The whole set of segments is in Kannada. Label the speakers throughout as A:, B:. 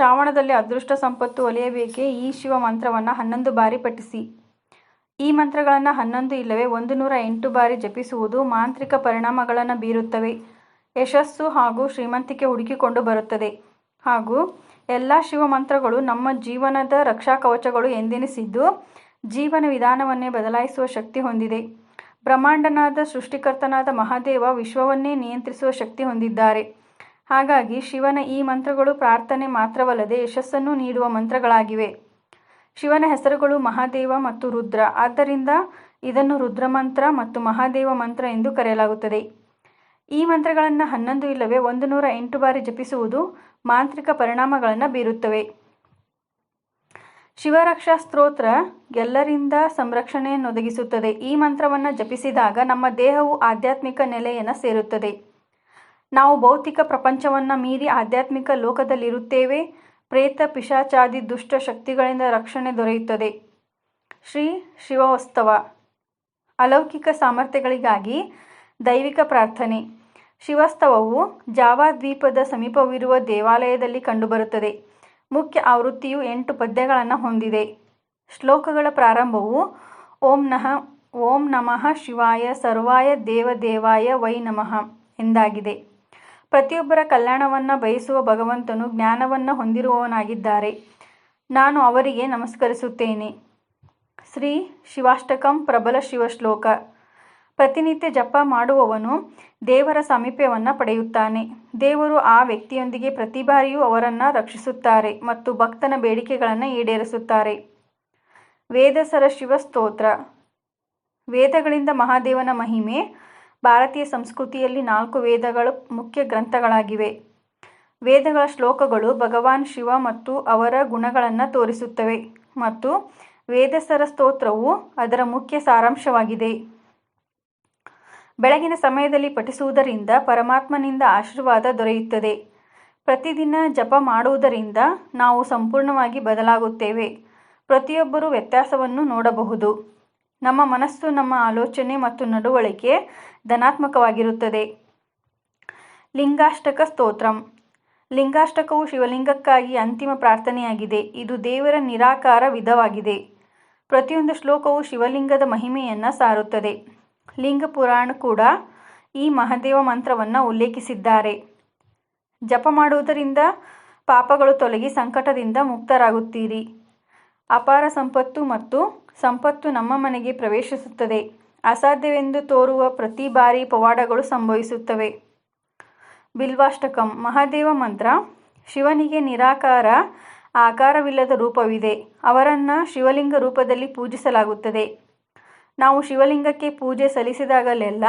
A: ಶ್ರಾವಣದಲ್ಲಿ ಅದೃಷ್ಟ ಸಂಪತ್ತು ಒಲಿಯಬೇಕೆ? ಈ ಶಿವ ಮಂತ್ರವನ್ನು ಹನ್ನೊಂದು ಬಾರಿ ಪಠಿಸಿ. ಈ ಮಂತ್ರಗಳನ್ನು ಹನ್ನೊಂದು ಇಲ್ಲವೇ? ಒಂದು ನೂರ ಎಂಟು ಬಾರಿ ಜಪಿಸುವುದು ಮಾಂತ್ರಿಕ ಪರಿಣಾಮಗಳನ್ನು ಬೀರುತ್ತವೆ. ಯಶಸ್ಸು ಹಾಗೂ ಶ್ರೀಮಂತಿಕೆ ಹುಡುಕಿಕೊಂಡು ಬರುತ್ತದೆ. ಹಾಗೂ ಎಲ್ಲ ಶಿವ ಮಂತ್ರಗಳು ನಮ್ಮ ಜೀವನದ ರಕ್ಷಾ ಕವಚಗಳು ಎಂದೆನಿಸಿದ್ದು ಜೀವನ ವಿಧಾನವನ್ನೇ ಬದಲಾಯಿಸುವ ಶಕ್ತಿ ಹೊಂದಿದೆ. ಬ್ರಹ್ಮಾಂಡನಾದ ಸೃಷ್ಟಿಕರ್ತನಾದ ಮಹಾದೇವ ವಿಶ್ವವನ್ನೇ ನಿಯಂತ್ರಿಸುವ ಶಕ್ತಿ ಹೊಂದಿದ್ದಾರೆ. ಹಾಗಾಗಿ ಶಿವನ ಈ ಮಂತ್ರಗಳು ಪ್ರಾರ್ಥನೆ ಮಾತ್ರವಲ್ಲದೆ ಯಶಸ್ಸನ್ನು ನೀಡುವ ಮಂತ್ರಗಳಾಗಿವೆ. ಶಿವನ ಹೆಸರುಗಳು ಮಹಾದೇವ ಮತ್ತು ರುದ್ರ. ಆದ್ದರಿಂದ ಇದನ್ನು ರುದ್ರಮಂತ್ರ ಮತ್ತು ಮಹಾದೇವ ಮಂತ್ರ ಎಂದು ಕರೆಯಲಾಗುತ್ತದೆ. ಈ ಮಂತ್ರಗಳನ್ನು ಹನ್ನೊಂದು ಇಲ್ಲವೇ ಒಂದು ನೂರ ಎಂಟು ಬಾರಿ ಜಪಿಸುವುದು ಮಾಂತ್ರಿಕ ಪರಿಣಾಮಗಳನ್ನು ಬೀರುತ್ತವೆ. ಶಿವರಕ್ಷಾ ಸ್ತೋತ್ರ ಎಲ್ಲರಿಂದ ಸಂರಕ್ಷಣೆಯನ್ನು ಒದಗಿಸುತ್ತದೆ ಈ ಮಂತ್ರವನ್ನು ಜಪಿಸಿದಾಗ ನಮ್ಮ ದೇಹವು ಆಧ್ಯಾತ್ಮಿಕ ನೆಲೆಯನ್ನು ಸೇರುತ್ತದೆ. ನಾವು ಭೌತಿಕ ಪ್ರಪಂಚವನ್ನು ಮೀರಿ ಆಧ್ಯಾತ್ಮಿಕ ಲೋಕದಲ್ಲಿರುತ್ತೇವೆ. ಪ್ರೇತ ಪಿಶಾಚಾದಿ ದುಷ್ಟ ಶಕ್ತಿಗಳಿಂದ ರಕ್ಷಣೆ ದೊರೆಯುತ್ತದೆ. ಶ್ರೀ ಶಿವೋತ್ಸವ. ಅಲೌಕಿಕ ಸಾಮರ್ಥ್ಯಗಳಿಗಾಗಿ ದೈವಿಕ ಪ್ರಾರ್ಥನೆ. ಶಿವಸ್ತವವು ಜಾವಾ ದ್ವೀಪದ ಸಮೀಪವಿರುವ ದೇವಾಲಯದಲ್ಲಿ ಕಂಡುಬರುತ್ತದೆ. ಮುಖ್ಯ ಆವೃತ್ತಿಯು ಎಂಟು ಪದ್ಯಗಳನ್ನು ಹೊಂದಿದೆ. ಶ್ಲೋಕಗಳ ಪ್ರಾರಂಭವು ಓಂ ನಹ, ಓಂ ನಮಃ ಶಿವಾಯ, ಸರ್ವಾಯ ದೇವದೇವಾಯ ವೈ ನಮಃ ಎಂದಾಗಿದೆ. ಪ್ರತಿಯೊಬ್ಬರ ಕಲ್ಯಾಣವನ್ನು ಬಯಸುವ ಭಗವಂತನು ಜ್ಞಾನವನ್ನು ಹೊಂದಿರುವವನಾಗಿದ್ದಾರೆ. ನಾನು ಅವರಿಗೆ ನಮಸ್ಕರಿಸುತ್ತೇನೆ. ಶ್ರೀ ಶಿವಾಷ್ಟಕಂ ಪ್ರಬಲ ಶಿವಶ್ಲೋಕ. ಪ್ರತಿನಿತ್ಯ ಜಪ ಮಾಡುವವನು ದೇವರ ಸಾಮೀಪ್ಯವನ್ನು ಪಡೆಯುತ್ತಾನೆ. ದೇವರು ಆ ವ್ಯಕ್ತಿಯೊಂದಿಗೆ ಪ್ರತಿ ಬಾರಿಯೂ ಅವರನ್ನು ರಕ್ಷಿಸುತ್ತಾರೆ ಮತ್ತು ಭಕ್ತನ ಬೇಡಿಕೆಗಳನ್ನು ಈಡೇರಿಸುತ್ತಾರೆ. ವೇದಸರ ಶಿವಸ್ತೋತ್ರ. ವೇದಗಳಿಂದ ಮಹಾದೇವನ ಮಹಿಮೆ. ಭಾರತೀಯ ಸಂಸ್ಕೃತಿಯಲ್ಲಿ ನಾಲ್ಕು ವೇದಗಳು ಮುಖ್ಯ ಗ್ರಂಥಗಳಾಗಿವೆ. ವೇದಗಳ ಶ್ಲೋಕಗಳು ಭಗವಾನ್ ಶಿವ ಮತ್ತು ಅವರ ಗುಣಗಳನ್ನು ತೋರಿಸುತ್ತವೆ ಮತ್ತು ವೇದಸರ ಸ್ತೋತ್ರವು ಅದರ ಮುಖ್ಯ ಸಾರಾಂಶವಾಗಿದೆ. ಬೆಳಗಿನ ಸಮಯದಲ್ಲಿ ಪಠಿಸುವುದರಿಂದ ಪರಮಾತ್ಮನಿಂದ ಆಶೀರ್ವಾದ ದೊರೆಯುತ್ತದೆ. ಪ್ರತಿದಿನ ಜಪ ಮಾಡುವುದರಿಂದ ನಾವು ಸಂಪೂರ್ಣವಾಗಿ ಬದಲಾಗುತ್ತೇವೆ. ಪ್ರತಿಯೊಬ್ಬರೂ ವ್ಯತ್ಯಾಸವನ್ನು ನೋಡಬಹುದು. ನಮ್ಮ ಮನಸ್ಸು, ನಮ್ಮ ಆಲೋಚನೆ ಮತ್ತು ನಡವಳಿಕೆ ಧನಾತ್ಮಕವಾಗಿರುತ್ತದೆ. ಲಿಂಗಾಷ್ಟಕ ಸ್ತೋತ್ರಂ. ಲಿಂಗಾಷ್ಟಕವು ಶಿವಲಿಂಗಕ್ಕಾಗಿ ಅಂತಿಮ ಪ್ರಾರ್ಥನೆಯಾಗಿದೆ. ಇದು ದೇವರ ನಿರಾಕಾರ ವಿಧವಾಗಿದೆ. ಪ್ರತಿಯೊಂದು ಶ್ಲೋಕವು ಶಿವಲಿಂಗದ ಮಹಿಮೆಯನ್ನು ಸಾರುತ್ತದೆ. ಲಿಂಗ ಪುರಾಣ ಕೂಡ ಈ ಮಹಾದೇವ ಮಂತ್ರವನ್ನು ಉಲ್ಲೇಖಿಸಿದ್ದಾರೆ. ಜಪ ಮಾಡುವುದರಿಂದ ಪಾಪಗಳು ತೊಲಗಿ ಸಂಕಟದಿಂದ ಮುಕ್ತರಾಗುತ್ತೀರಿ. ಅಪಾರ ಸಂಪತ್ತು ಮತ್ತು ಸಂಪತ್ತು ನಮ್ಮ ಮನೆಗೆ ಪ್ರವೇಶಿಸುತ್ತದೆ. ಅಸಾಧ್ಯವೆಂದು ತೋರುವ ಪ್ರತಿ ಬಾರಿ ಪವಾಡಗಳು ಸಂಭವಿಸುತ್ತವೆ. ಬಿಲ್ವಾಷ್ಟಕಂ. ಮಹಾದೇವ ಮಂತ್ರ. ಶಿವನಿಗೆ ನಿರಾಕಾರ ಆಕಾರವಿಲ್ಲದ ರೂಪವಿದೆ. ಅವರನ್ನು ಶಿವಲಿಂಗ ರೂಪದಲ್ಲಿ ಪೂಜಿಸಲಾಗುತ್ತದೆ. ನಾವು ಶಿವಲಿಂಗಕ್ಕೆ ಪೂಜೆ ಸಲ್ಲಿಸಿದಾಗಲೆಲ್ಲ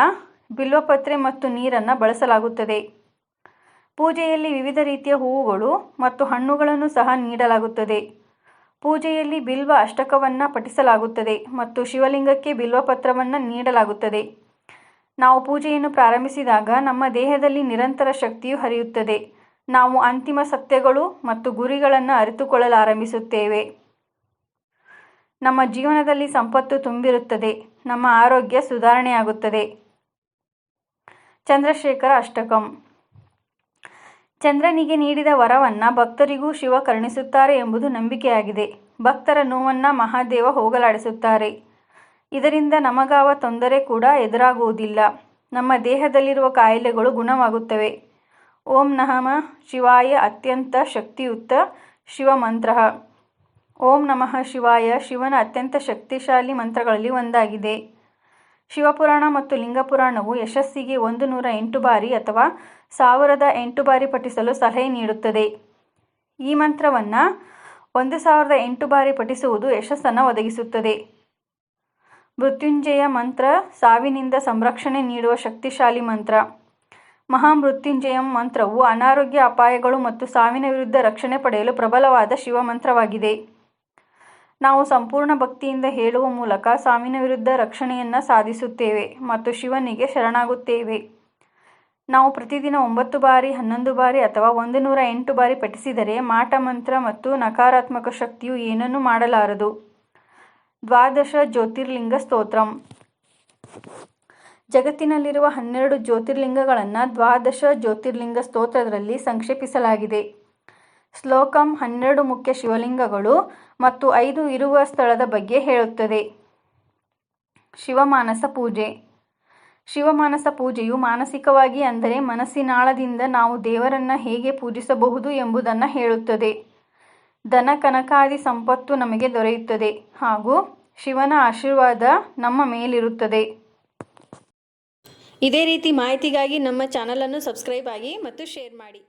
A: ಬಿಲ್ವಪತ್ರೆ ಮತ್ತು ನೀರನ್ನು ಬಳಸಲಾಗುತ್ತದೆ. ಪೂಜೆಯಲ್ಲಿ ವಿವಿಧ ರೀತಿಯ ಹೂವುಗಳು ಮತ್ತು ಹಣ್ಣುಗಳನ್ನು ಸಹ ನೀಡಲಾಗುತ್ತದೆ. ಪೂಜೆಯಲ್ಲಿ ಬಿಲ್ವ ಅಷ್ಟಕವನ್ನು ಪಠಿಸಲಾಗುತ್ತದೆ ಮತ್ತು ಶಿವಲಿಂಗಕ್ಕೆ ಬಿಲ್ವಪತ್ರವನ್ನು ನೀಡಲಾಗುತ್ತದೆ. ನಾವು ಪೂಜೆಯನ್ನು ಪ್ರಾರಂಭಿಸಿದಾಗ ನಮ್ಮ ದೇಹದಲ್ಲಿ ನಿರಂತರ ಶಕ್ತಿಯು ಹರಿಯುತ್ತದೆ. ನಾವು ಅಂತಿಮ ಸತ್ಯಗಳು ಮತ್ತು ಗುರಿಗಳನ್ನು ಅರಿತುಕೊಳ್ಳಲಾರಂಭಿಸುತ್ತೇವೆ. ನಮ್ಮ ಜೀವನದಲ್ಲಿ ಸಂಪತ್ತು ತುಂಬಿರುತ್ತದೆ. ನಮ್ಮ ಆರೋಗ್ಯ ಸುಧಾರಣೆಯಾಗುತ್ತದೆ. ಚಂದ್ರಶೇಖರ ಅಷ್ಟಕಂ. ಚಂದ್ರನಿಗೆ ನೀಡಿದ ವರವನ್ನು ಭಕ್ತರಿಗೂ ಶಿವ ಕರುಣಿಸುತ್ತಾರೆ ಎಂಬುದು ನಂಬಿಕೆಯಾಗಿದೆ. ಭಕ್ತರ ನೋವನ್ನು ಮಹಾದೇವ ಹೋಗಲಾಡಿಸುತ್ತಾರೆ. ಇದರಿಂದ ನಮಗಾವ ತೊಂದರೆ ಕೂಡ ಎದುರಾಗುವುದಿಲ್ಲ. ನಮ್ಮ ದೇಹದಲ್ಲಿರುವ ಕಾಯಿಲೆಗಳು ಗುಣವಾಗುತ್ತವೆ. ಓಂ ನಮಃ ಶಿವಾಯ ಅತ್ಯಂತ ಶಕ್ತಿಯುತ ಶಿವ ಮಂತ್ರ ಓಂ ನಮಃ ಶಿವಾಯ ಶಿವನ ಅತ್ಯಂತ ಶಕ್ತಿಶಾಲಿ ಮಂತ್ರಗಳಲ್ಲಿ ಒಂದಾಗಿದೆ. ಶಿವಪುರಾಣ ಮತ್ತು ಲಿಂಗಪುರಾಣವು ಯಶಸ್ಸಿಗೆ ಒಂದು ನೂರ ಎಂಟು ಬಾರಿ ಅಥವಾ ಸಾವಿರದ ಎಂಟು ಬಾರಿ ಪಠಿಸಲು ಸಲಹೆ ನೀಡುತ್ತದೆ. ಈ ಮಂತ್ರವನ್ನು ಒಂದು ಸಾವಿರದ ಎಂಟು ಬಾರಿ ಪಠಿಸುವುದು ಯಶಸ್ಸನ್ನು ಒದಗಿಸುತ್ತದೆ. ಮೃತ್ಯುಂಜಯ ಮಂತ್ರ ಸಾವಿನಿಂದ ಸಂರಕ್ಷಣೆ ನೀಡುವ ಶಕ್ತಿಶಾಲಿ ಮಂತ್ರ. ಮಹಾಮೃತ್ಯುಂಜಯಂ ಮಂತ್ರವು ಅನಾರೋಗ್ಯ, ಅಪಾಯಗಳು ಮತ್ತು ಸಾವಿನ ವಿರುದ್ಧ ರಕ್ಷಣೆ ಪಡೆಯಲು ಪ್ರಬಲವಾದ ಶಿವ ಮಂತ್ರವಾಗಿದೆ ನಾವು ಸಂಪೂರ್ಣ ಭಕ್ತಿಯಿಂದ ಹೇಳುವ ಮೂಲಕ ಸಾವಿನ ವಿರುದ್ಧ ರಕ್ಷಣೆಯನ್ನು ಸಾಧಿಸುತ್ತೇವೆ ಮತ್ತು ಶಿವನಿಗೆ ಶರಣಾಗುತ್ತೇವೆ. ನಾವು ಪ್ರತಿದಿನ ಒಂಬತ್ತು ಬಾರಿ, ಹನ್ನೊಂದು ಬಾರಿ ಅಥವಾ ಒಂದು ನೂರ ಎಂಟು ಬಾರಿ ಪಠಿಸಿದರೆ ಮಾಟ ಮಂತ್ರ ಮತ್ತು ನಕಾರಾತ್ಮಕ ಶಕ್ತಿಯು ಏನನ್ನೂ ಮಾಡಲಾರದು. ದ್ವಾದಶ ಜ್ಯೋತಿರ್ಲಿಂಗ ಸ್ತೋತ್ರಂ. ಜಗತ್ತಿನಲ್ಲಿರುವ ಹನ್ನೆರಡು ಜ್ಯೋತಿರ್ಲಿಂಗಗಳನ್ನು ದ್ವಾದಶ ಜ್ಯೋತಿರ್ಲಿಂಗ ಸ್ತೋತ್ರದಲ್ಲಿ ಸಂಕ್ಷೇಪಿಸಲಾಗಿದೆ. ಶ್ಲೋಕಂ ಹನ್ನೆರಡು ಮುಖ್ಯ ಶಿವಲಿಂಗಗಳು ಮತ್ತು ಐದು ಇರುವ ಸ್ಥಳದ ಬಗ್ಗೆ ಹೇಳುತ್ತದೆ. ಶಿವಮಾನಸ ಪೂಜೆ. ಶಿವಮಾನಸ ಪೂಜೆಯು ಮಾನಸಿಕವಾಗಿ ಅಂದರೆ ಮನಸ್ಸಿನಾಳದಿಂದ ನಾವು ದೇವರನ್ನ ಹೇಗೆ ಪೂಜಿಸಬಹುದು ಎಂಬುದನ್ನು ಹೇಳುತ್ತದೆ. ಧನ ಕನಕಾದಿ ಸಂಪತ್ತು ನಮಗೆ ದೊರೆಯುತ್ತದೆ ಹಾಗೂ ಶಿವನ ಆಶೀರ್ವಾದ ನಮ್ಮ ಮೇಲಿರುತ್ತದೆ.
B: ಇದೇ ರೀತಿ ಮಾಹಿತಿಗಾಗಿ ನಮ್ಮ ಚಾನಲನ್ನು ಸಬ್ಸ್ಕ್ರೈಬ್ ಆಗಿ ಮತ್ತು ಶೇರ್ ಮಾಡಿ.